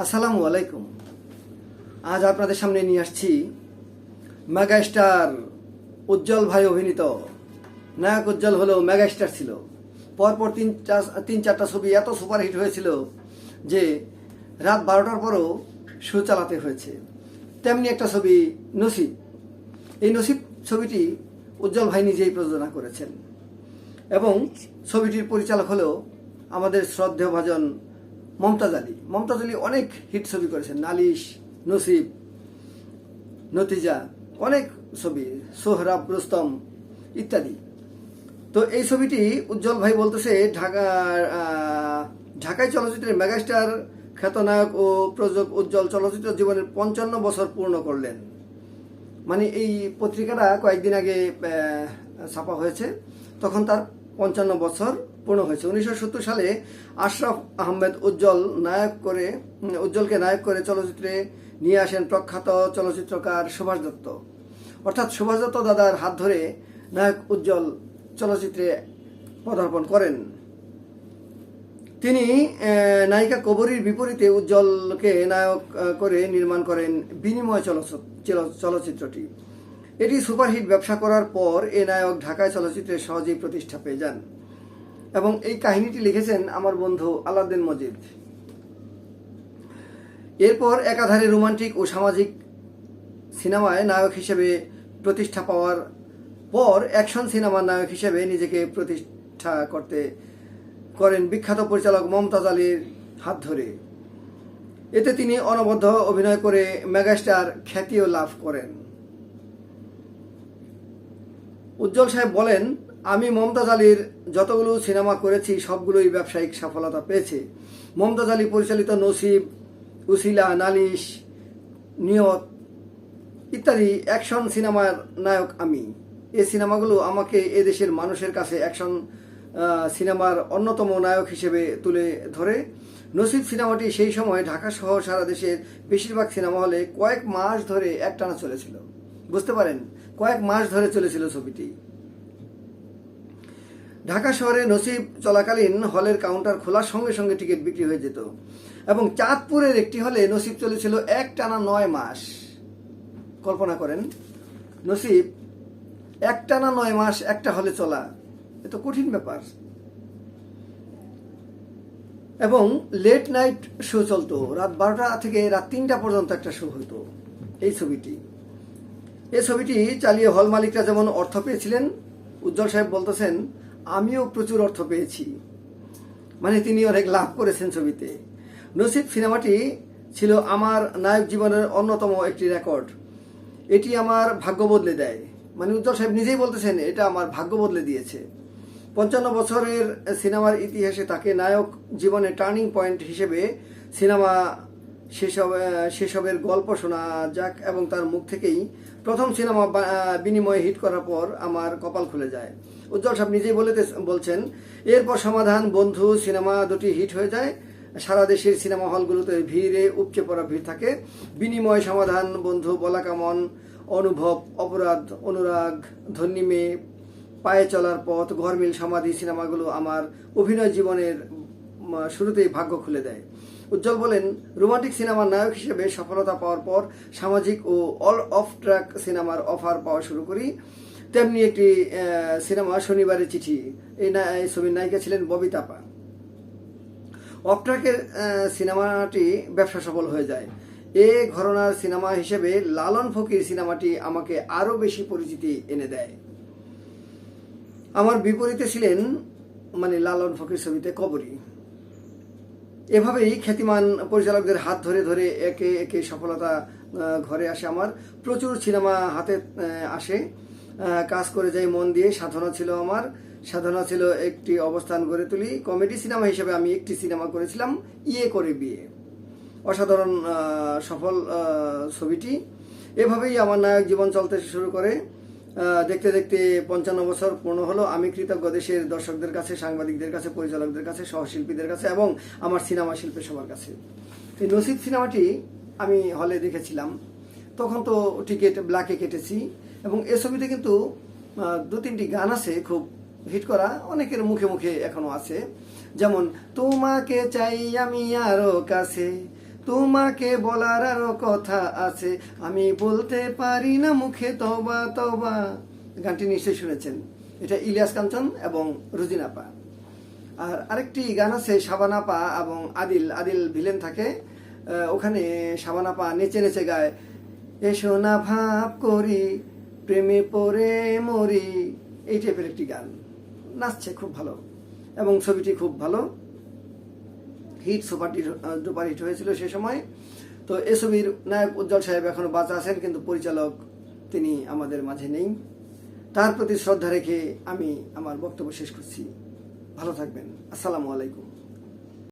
আসসালামু আলাইকুম। আজ আপনাদের সামনে নিয়ে আসছি মেগাস্টার উজ্জ্বল ভাই অভিনীত। নায়ক উজ্জ্বল হলেও মেগাস্টার ছিল। পরপর তিন চার, তিন চারটা ছবি এত সুপারহিট হয়েছিল যে রাত বারোটার পরও শো চালাতে হয়েছে। তেমনি একটা ছবি নসিব। এই নসিব ছবিটি উজ্জ্বল ভাই নিজেই প্রযোজনা করেছেন। এবং ছবিটির পরিচালক হলেও আমাদের শ্রদ্ধেয় ভাজন মমতাজ আলী। মমতাজ আলী অনেক হিট ছবি করেছেন। নালিশ নসিব নতিজা অনেক ছবি সোহরাব রুস্তম ইত্যাদি। তো এই ছবিটি উজ্জ্বল ভাই বলতেছে ঢাকা আহ, ঢাকায় চলচ্চিত্রের মেগাস্টার খ্যাতনায়ক ও প্রযোজক উজ্জ্বল চলচ্চিত্র জীবনের পঞ্চান্ন বছর পূর্ণ করলেন। মানে এই পত্রিকাটা কয়েকদিন আগে ছাপা হয়েছে। তখন তার পঞ্চান্ন বছর পূর্ণ হয়েছে। উনিশশো সত্তর সালে আশরাফ আহমেদ উজ্জ্বল নায়ক করে উজ্জ্বলকে নায়ক করে চলচ্চিত্রে নিয়ে আসেন প্রখ্যাত চলচ্চিত্রকার সুভাষ দত্ত। অর্থাৎ সুভাষ দত্ত দাদার হাত ধরে নায়ক উজ্জ্বল চলচ্চিত্রে পদার্পণ করেন। তিনি নায়িকা কবরীর বিপরীতে উজ্জ্বলকে নায়ক করে নির্মাণ করেন বিনিময় চলচ্চিত্র চল- চলচ্চিত্রটি। এটি সুপারহিট ব্যবসা করার পর এ নায়ক ঢাকায় চলচ্চিত্রে সহজেই প্রতিষ্ঠা পেয়ে যান। এবং এই কাহিনীটি লিখেছেন আমার বন্ধু আলাউদ্দিন মজিদ। এরপর একাধারে রোমান্টিক ও সামাজিক সিনেমায় নায়ক হিসেবে প্রতিষ্ঠা পাওয়ার পর অ্যাকশন সিনেমার নায়ক হিসেবে নিজেকে প্রতিষ্ঠা করতে করেন বিখ্যাত পরিচালক মমতাজ আলীর হাত ধরে। এতে তিনি অনবদ্য অভিনয় করে মেগাস্টার খ্যাতিও লাভ করেন। উজ্জ্বল সাহেব বলেন আমি মমতাজ আলীর যতগুলো সিনেমা করেছি, সবগুলোই ব্যবসায়িক সফলতা পেয়েছে। মমতাজ আলী পরিচালিত নসিব, উসিলা, নালিশ, নিয়ত ইত্যাদি অ্যাকশন সিনেমার নায়ক আমি। এই সিনেমাগুলো আমাকে এদেশের মানুষের কাছে অ্যাকশন সিনেমার অন্যতম নায়ক হিসেবে তুলে ধরে। নসিব সিনেমাটি সেই সময় ঢাকা সহ সারা দেশের বেশিরভাগ সিনেমা হলে কয়েক মাস ধরে একটানা চলেছিল। বুঝতে পারেন? কয়েক মাস ধরে চলেছিল ছবিটি। ঢাকা শহরে নসিব চলাকালীন হলের কাউন্টার খোলার সঙ্গে সঙ্গে টিকিট বিক্রি হয়ে যেত এবং চাঁদপুরের একটি হলে নসিব চলেছিল এক টানা নয় মাস। কল্পনা করেন, নসিব, এক টানা নয় মাস একটা হলে চলা, এ তো কঠিন ব্যাপার। এবং লেট নাইট শো চলতো, রাত বারোটা থেকে রাত তিনটা পর্যন্ত একটা শো হতো, এই ছবিটি। এই ছবিটি চালিয়ে হল মালিকরা যেমন অর্থ পেয়েছিলেন, উজ্জ্বল সাহেব বলতেছেন আমিও প্রচুর অর্থ পেয়েছি। মানে তিনি অনেক লাভ করেছেন ছবিতে। নসিব সিনেমাটি ছিল আমার নায়ক জীবনের অন্যতম একটি রেকর্ড। এটি আমার ভাগ্য বদলে দেয়। মানে উজ্জ্বল সাহেব নিজেই বলতেছেন, এটা আমার ভাগ্য বদলে দিয়েছে। পঞ্চান্ন বছরের সিনেমার ইতিহাসে তাকে নায়ক জীবনে টার্নিং পয়েন্ট হিসেবে সিনেমা সেসব সেসবের গল্প শোনা যাক এবং তার মুখ থেকেই প্রথম সিনেমা বিনিময়ে হিট করার পর আমার কপাল খুলে যায়। উজ্জ্বল সাহেব নিজেই বলেতে বলছেন, এরপর সমাধান, বন্ধু, সিনেমা দুটি হিট হয়ে যায়। সারা দেশের সিনেমা হলগুলোতে ভিড়ে উপচে পড়া ভিড় থাকে। বিনিময় সমাধান, বন্ধু, বলা কামন, অনুভব, অপরাধ, অনুরাগ ধন্যী মেয়ে, পায়ে চলার পথ, ঘরমিল, সমাধি সিনেমাগুলো আমার অভিনয় জীবনের শুরুতেই ভাগ্য খুলে দেয়। উজ্জ্বল বলেন, রোমান্টিক সিনেমার নায়ক হিসেবে সফলতা পাওয়ার পর সামাজিক ও অল অফ ট্র্যাক সিনেমার অফার পাওয়া শুরু করি। তেমনি একটি সিনেমা শনিবারের চিঠি। এই ছবির নায়িকা ছিলেন ববি তাপা। অফট্রাকের সিনেমাটি ব্যবসা সফল হয়ে যায়। এ ঘরনার সিনেমা হিসেবে লালন ফকির সিনেমাটি আমাকে আরও বেশি পরিচিতি এনে দেয়। আমার বিপরীতে ছিলেন মানে লালন ফকির ছবিতে কবরী। এভাবেই খ্যাতিমান পরিচালকদের হাত ধরে ধরে একে একে সফলতা ঘরে আসে আমার। প্রচুর সিনেমা হাতে আসে। কাজ করে যাই মন দিয়ে, সাধনা ছিল আমার। সাধনা ছিল একটি অবস্থান গড়ে তুলি। কমেডি সিনেমা হিসেবে আমি একটি সিনেমা করেছিলাম ইয়ে করে বিয়ে। অসাধারণ সফল ছবিটি। এভাবেই আমার নায়ক জীবন চলতে শুরু করে। দেখতে দেখতে পঞ্চান্ন বছর পূর্ণ হলো। আমি কৃতজ্ঞ দেশের দর্শকদের কাছে, সাংবাদিকদের কাছে, পরিচালকদের কাছে, সহশিল্পীদের কাছে এবং আমার সিনেমা শিল্পী সবার কাছে। এই নসিব সিনেমাটি আমি হলে দেখেছিলাম। তখন তো টিকিট ব্ল্যাকে কেটেছি এবং এ ছবিতে কিন্তু দু তিনটি গান আছে খুব হিট করা, অনেকের মুখে মুখে এখনও আছে। যেমন, তোমাকে চাই আমি আরও কাছে তোমাকে বলার আরও কথা আছে। আমি বলতে পারি না মুখে তবা তবা গানটি নিশ্চয়ই শুনেছেন। এটা ইলিয়াস কাঞ্চন এবং রুজিনাপা আর আরেকটি গান আছে সাবানাপা এবং আদিল। আদিল ভিলেন থাকে। ওখানে সাবানাপা নেচে নেচে গায়, এসো না ভাব করি, প্রেমে পড়ে মরি। এই টাইপের একটি গান। নাচছে খুব ভালো এবং ছবিটি খুব ভালো। হিট সুপার ডুপার হিট হয়েছিল সে সময়। তো এ ছবির নায়ক উজ্জ্বল সাহেব এখনও বাঁচা আছেন, কিন্তু পরিচালক তিনি আমাদের মাঝে নেই। তার প্রতি শ্রদ্ধা রেখে আমি আমার বক্তব্য শেষ করছি। ভালো থাকবেন। আসসালামু আলাইকুম।